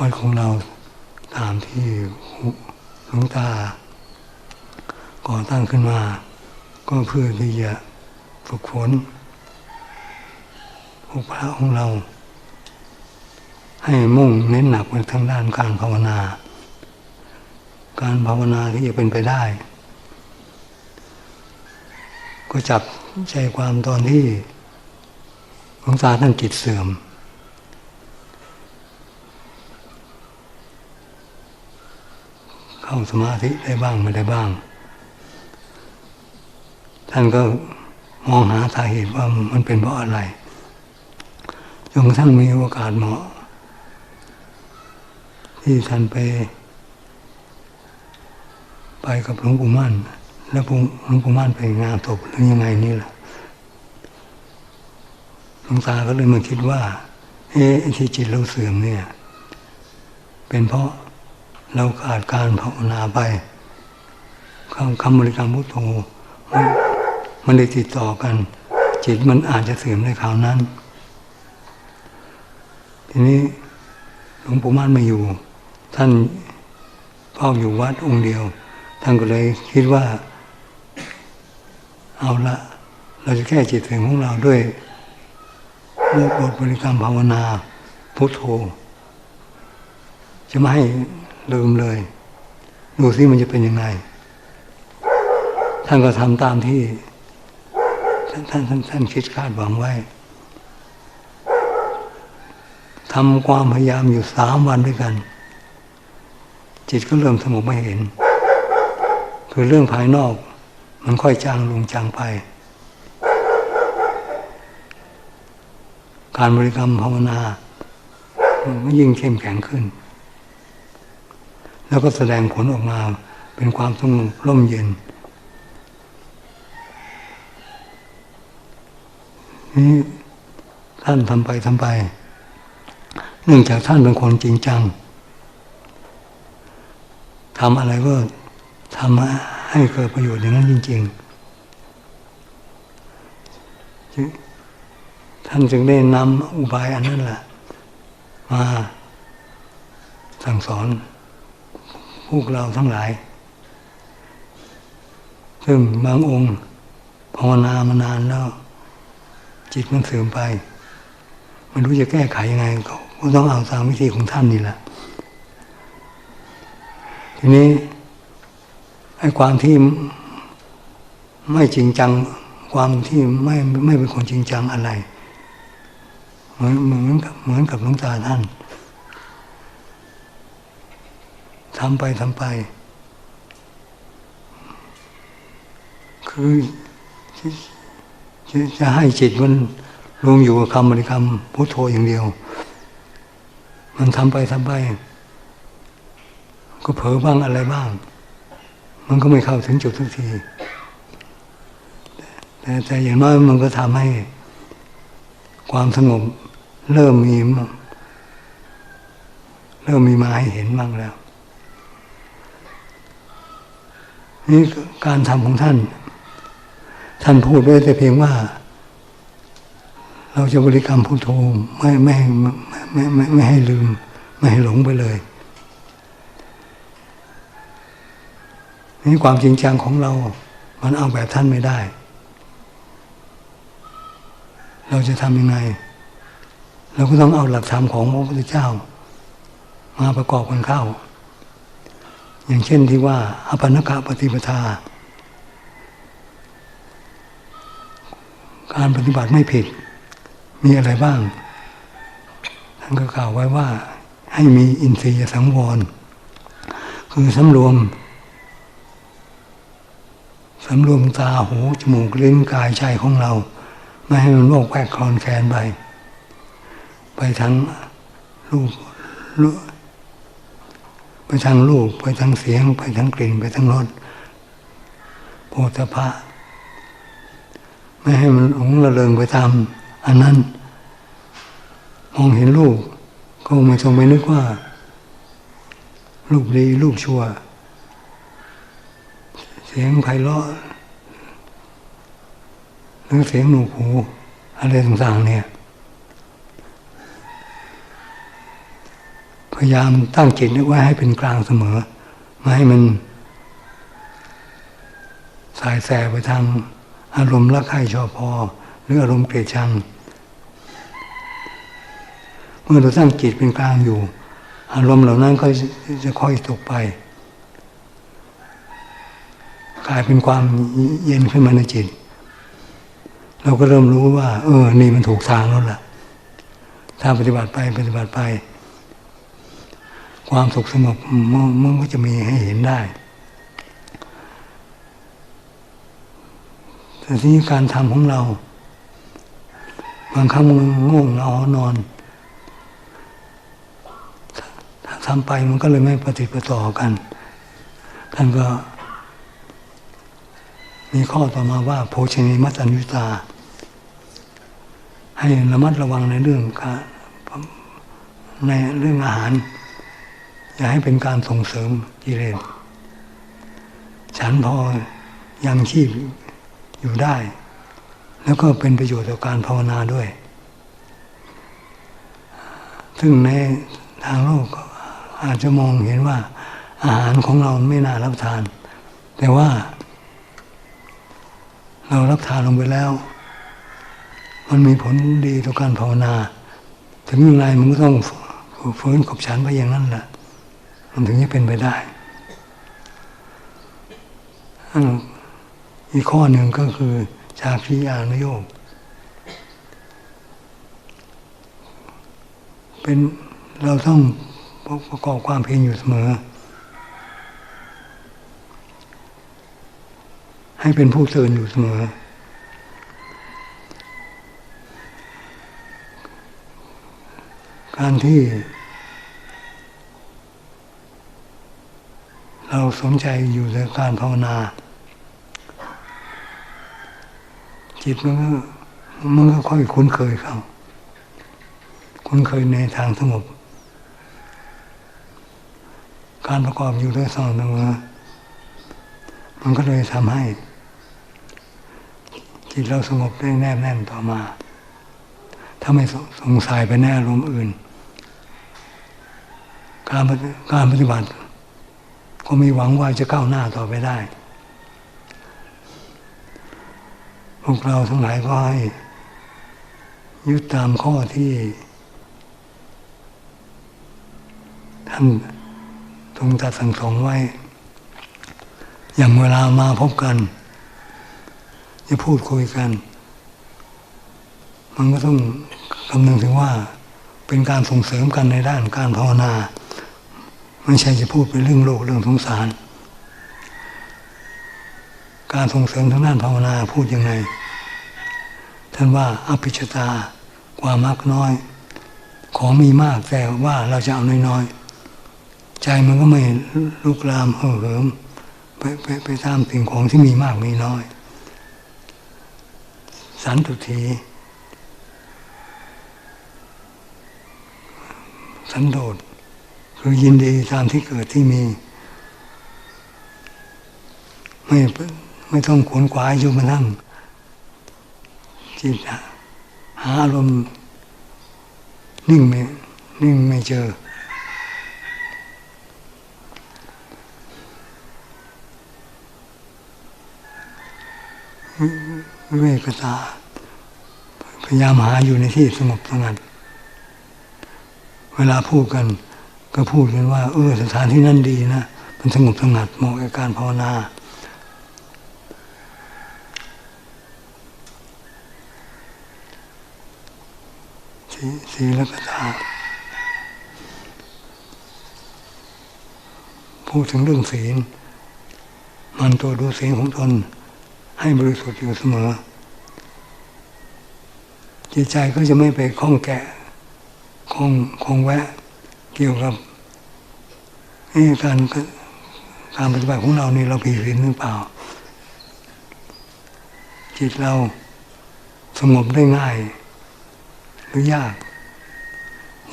วัดของเราตามที่หลวงตา ก่อตั้งขึ้นมา ก็เพื่อที่จะฝึกฝนพวกพระของเรา ให้มุ่งเน้นหนักไปทางด้านการภาวนา การภาวนาที่จะเป็นไปได้ ก็จับใจความตอนที่หลวงตาท่านจิตเสื่อม เข้าสมาธิได้บ้างไม่ได้บ้าง ท่านก็มองหาสาเหตุว่ามันเป็นเพราะอะไรจนกระทั่งมีโอกาสเหมาะ ที่ท่านไป ไปกับหลวงปู่มั่น แล้วหลวงปู่มั่นไปงานศพหรือยังไงนี่แหละหลวงตาก็เลยมาคิดว่า เอ๊ะที่จิตเราเสื่อมเนี่ย เป็นเพราะ เราขาดการภาวนาไปคำคำบริกรรมพุทโธมันมันได้ติดต่อกัน จิตมันอาจจะเสื่อมในคราวนั้น ทีนี้หลวงปู่มั่นไม่อยู่ ท่านพ่ออยู่วัดองค์เดียว ท่านก็เลยคิดว่า เอาละเราจะแก้จิตเสื่อมของเราด้วยบทบริกรรมภาวนาพุทโธจะไม่ให้ ลืมเลย ดูซิมันจะเป็นยังไง ท่านก็ทำตามที่ ท่านท่านท่านท่านคิดคาดหวังไว้ทำความพยายามอยู่สามวันด้วยกัน จิตก็เริ่มสงบไม่เห็น คือเรื่องภายนอก มันค่อยจางลงจางไป การบริกรรมภาวนามันก็ยิ่งเข้มแข็งขึ้น แล้วก็แสดงผลออกมาเป็นความสงบร่มเย็นนี่ท่านทำไปทำไป เนื่องจากท่านเป็นคนจริงจังทำอะไรก็ทำให้เกิดประโยชน์อย่างนั้นจริง ๆ ท่านจึงได้นำอุบายอันนั้นแหละมาสั่งสอน พวกเราทั้งหลาย ซึ่งบางองค์ภาวนามานานแล้ว จิตมันเสื่อมไปไม่รู้จะแก้ไขยังไงก็ต้องเอาตามวิธีของท่านนี่แหละ ทีนี้ไอ้ความที่ไม่จริงจัง ความที่ไม่ไม่เป็นคนจริงจังอะไร เหมือนเหมือนกับเหมือนกับหลวงตาท่าน ทำไปทำไป คือจะให้จิตมันรวมอยู่กับคำบริกรรมพุทโธอย่างเดียว มันทำไปทำไป ก็เผลอบ้างอะไรบ้าง มันก็ไม่เข้าถึงจุดทุกที แต่แต่อย่างน้อยมันก็ทำให้ความสงบเริ่มมีเริ่มมีมาให้เห็นบ้างแล้ว นี่การทำของท่าน ท่านพูดไว้แต่เพียงว่า เราจะบริกรรมพุทโธไม่ไม่ไม่ไม่ไม่ให้ลืม ไม่ให้หลงไปเลยนี่ความจริงจังของเรา มันเอาแบบท่านไม่ได้ เราจะทำยังไง เราก็ต้องเอาหลักธรรมของพระพุทธเจ้า มาประกอบกันเข้า อย่างเช่นที่ว่าอปันนกะปฏิปทา การปฏิบัติไม่ผิด มีอะไรบ้าง ท่านก็กล่าวไว้ว่าให้มีอินทรียสังวร คือสำรวมสำรวมตาหู จมูกลิ้นกายใจของเรา ไม่ให้มันโลกแวกคลอนแคลนไป ไปทั้งรูป ไปทางรูปไปทางเสียง ไปทางกลิ่น ไปทางรสโพธพะไม่ให้มันหลงระเริงไปตามอันนั้น มองเห็นรูปก็ไม่ต้องไปนึกว่ารูปดีรูปชั่ว เสียงไพเราะหรือเสียงหนูหูอะไรต่างๆเนี่ย พยายามตั้งจิตไว้ให้เป็นกลางเสมอ ไม่ให้มันสายแสไปทางอารมณ์รักใคร่ชอบพอ หรืออารมณ์เกลียดชัง เมื่อเราตั้งจิตเป็นกลางอยู่ อารมณ์เหล่านั้นก็จะค่อยตกไป กลายเป็นความเย็นขึ้นมาในจิต เราก็เริ่มรู้ว่า เออ นี่มันถูกทางแล้วล่ะ ถ้าปฏิบัติไปปฏิบัติไป ความสุขสงบมันมันก็จะมีให้เห็นได้แต่ที่การทำของเรา บางครั้งมันง่วงเหงานอนทำไปมันก็เลยไม่ปฏิปต่อกัน ท่านก็ มีข้อต่อมาว่า โภชนีมัตตัญญุตา ให้ระมัดระวังในเรื่องการในเรื่องอาหาร อย่ให้เป็นการส่งเสริมกิเลสฉันพอยังชีพอยู่ได้ แล้วก็เป็นประโยชน์ต่อการภาวนาด้วย ซึ่งในทางโลกก็อาจจะมองเห็นว่า อาหารของเราไม่น่ารับทาน แต่ว่า เรารับทานลงไปแล้ว มันมีผลดีต่อการภาวนา ถึงอย่างไรมันก็ต้องฟื้นขบฉันไปอย่างนั้นแหละ มันถึงจะเป็นไปได้อีกข้อหนึ่งก็คือชาพิยานโยกเป็นเราต้องประกอบความเพียรอยู่เสมอ ให้เป็นผู้ตื่นอยู่เสมอ การที่ เรา สนใจอยู่ในการภาวนา จิตมันก็มันก็ค่อยคุ้นเคยเขาคุ้นเคยในทางสงบ การประกอบอยู่ด้วยสองตัวมันก็เลยทำให้ จิตเราสงบได้แนบแน่นต่อมา ถ้าไม่สงสัยไปแน่อารมอื่น การการปฏิบัติ ก็มีหวังว่าจะก้าวหน้าต่อไปได้ พวกเราทั้งหลายก็ให้ยึดตามข้อที่ท่านทรงตัดสั่งสอนไว้ อย่างเวลามาพบกัน จะพูดคุยกัน มันก็ต้องคำนึงถึงว่าเป็นการส่งเสริมกันในด้านการภาวนา ไม่ใช่จะพูดเป็นเรื่องโลกเรื่องสงสาร การส่งเสริมทางด้านภาวนาพูดยังไง ท่านว่าอภิชตาความมากน้อย ของมีมากแต่ว่าเราจะเอาน้อยๆ ใจมันก็ไม่ลุกลามเห่อเหิมไปไปไปตามสิ่งของที่มีมากมีน้อย สันตุทีสันโดษ คือยินดีตามที่เกิดที่มี ไม่ไม่ต้องขวนขวายอยู่มานั่งจิตหาอารมณ์นิ่งไม่นิ่งไม่เจอ เวกตา พยายามหาอยู่ในที่สงบสงัด เวลาพูดกัน ก็พูดกันว่าเออสถานที่นั่นดีนะมันสงบสงัดเหมาะกับการภาวนาสีสีลกตาพูดถึงเรื่องศีล มันตัวดูศีลของตนให้บริสุทธิ์อยู่เสมอ จิตใจก็จะไม่ไปคล้องแกะคล้องคล้องแวะ กี่ยวกับการการปฏิบัติของเรานี่เราผิดศีลหรือเปล่า จิตเราสงบได้ง่าย หรือยาก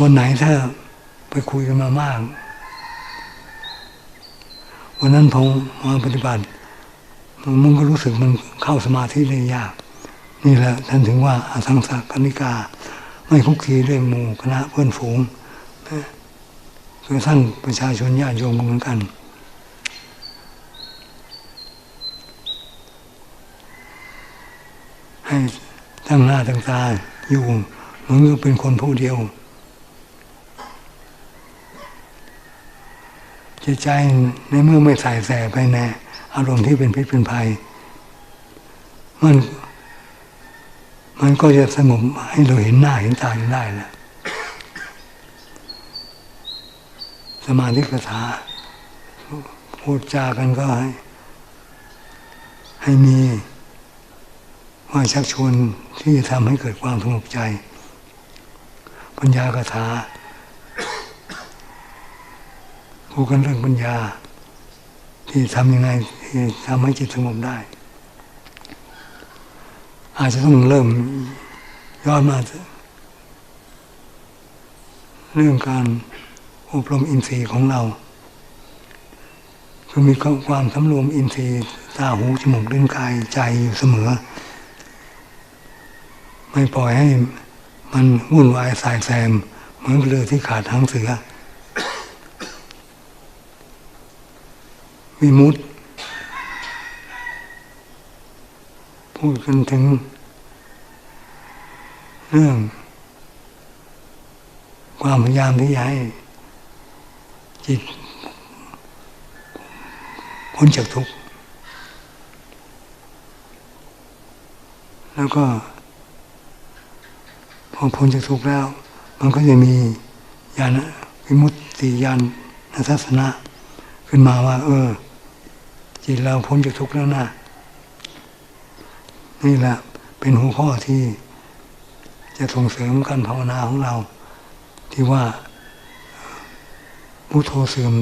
วันไหนถ้าไปคุยกันมามาก วันนั้นผมมาปฏิบัติมันก็รู้สึกมันเข้าสมาธิได้ยาก นี่แหละท่านถึงว่าอาสังสากนิกา ไม่คุกคีด้วยหมู่คณะเพื่อนฝูง คือทั้งประชาชนญาติโยมเหมือนกัน ให้ตั้งหน้าตั้งตาอยู่เหมือนกับเป็นคนผู้เดียวจิตใจในเมื่อไม่ใส่แสไปในอารมณ์ที่เป็นพิษเป็นภัย มัน มันก็จะสงบให้เราเห็นหน้าเห็นตาได้แหละ สมาธิกถาพูดจากันก็ให้ ให้มีว่าชักชวนที่จะทำให้เกิดความสงบใจ ปัญญากถาพูดกันเรื่องปัญญา ที่ทำยังไงที่ทำให้จิตสงบได้ อาจจะต้องเริ่มย้อนมา เรื่องการ อบรมอินทรีย์ของเรา คือมีความสำรวมอินทรีย์ตาหูจมูกลิ้นกายใจอยู่เสมอ ไม่ปล่อยให้มันวุ่นวายสายแซมเหมือนเรือที่ขาดทางเสือวิมุตพูดกันถึง เรื่อง ความพยายามที่จะให้ จิตพ้นจากทุกข์แล้วก็ พอพ้นจากทุกข์แล้ว มันก็จะมีญาณวิมุตติญาณทัศนะขึ้นมาว่า เออ จิตเราพ้นจากทุกข์แล้วนะนี่แหละเป็นหัวข้อที่จะส่งเสริมการภาวนาของเรา ที่ว่า พุทโธเสื่อม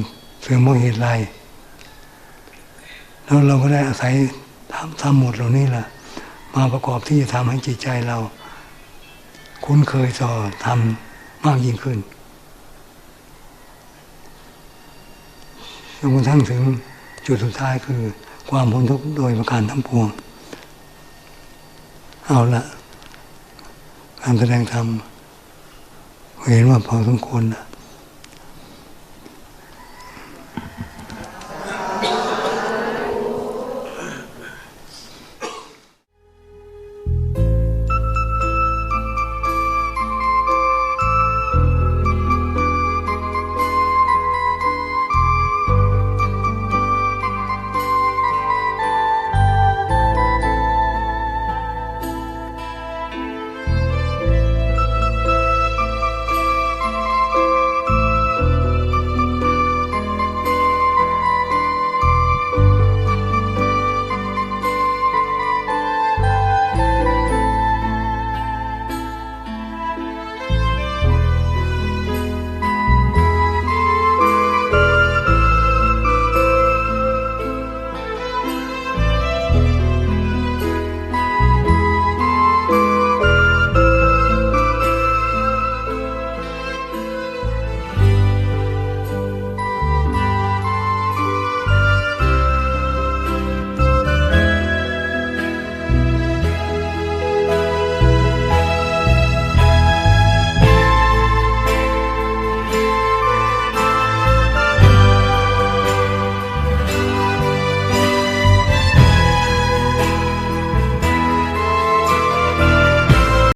เสื่อมเพราะเหตุไรแล้วเราก็ได้อาศัยทำทำหมดเหล่านี้แหละมาประกอบที่จะทำให้จิตใจเรา คุ้นเคยต่อทำมากยิ่งขึ้นจนกระทั่งถึงจุดสุดท้ายคือ ความพ้นทุกข์โดยประการทั้งปวง เอาละการแสดงธรรมเห็นว่าพอสมควรนะ